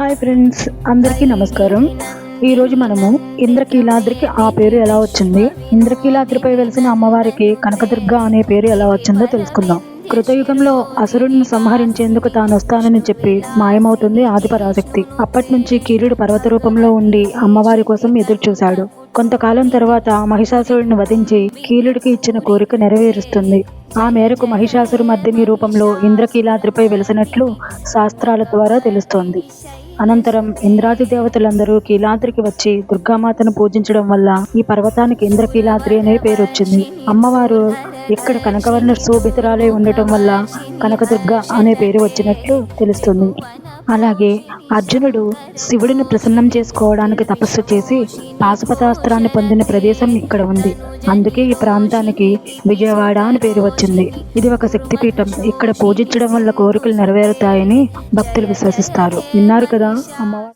Hi friends అందరికీ నమస్కారం. ఈరోజు మనము ఇంద్రకీలాద్రికి ఆ పేరు ఎలా వచ్చింది? ఇంద్రకీలాద్రిపై వెలిసిన అమ్మవారికి కనకదుర్గ అనే పేరు ఎలా వచ్చిందో తెలుసుకుందాం. కృతయుగంలో అసురుడిని సంహరించేందుకు తాను వస్తానని చెప్పి మాయమవుతుంది ఆదిపరాశక్తి. అప్పటి నుంచి కీరుడు పర్వత రూపంలో ఉండి అమ్మవారి కోసం ఎదురు చూశాడు కొంతకాలం తర్వాత మహిషాసురుడిని వధించి కీలుడికి ఇచ్చిన కోరిక నెరవేరుస్తుంది. ఆ మేరకు మహిషాసురు మర్దిని రూపంలో ఇంద్రకీలాద్రిపై వెలిసినట్లు శాస్త్రాల ద్వారా తెలుస్తోంది. అనంతరం ఇంద్రాది దేవతలందరూ కీలాద్రికి వచ్చి దుర్గామాతను పూజించడం వల్ల ఈ పర్వతానికి ఇంద్రకీలాద్రి అనే పేరు వచ్చింది అమ్మవారు ఇక్కడ కనకవర్ణ శోభితురాలై ఉండటం వల్ల కనకదుర్గ అనే పేరు వచ్చినట్లు తెలుస్తుంది. అలాగే అర్జునుడు శివుడిని ప్రసన్నం చేసుకోవడానికి తపస్సు చేసి పాశుపతాస్త్రాన్ని పొందిన ప్రదేశం ఇక్కడ ఉంది. అందుకే ఈ ప్రాంతానికి విజయవాడ అని పేరు వచ్చింది. ఇది ఒక శక్తిపీఠం. ఇక్కడ పూజించడం వల్ల కోరికలు నెరవేరుతాయని భక్తులు విశ్వసిస్తారు. విన్నారు కదా అమ్మవారు?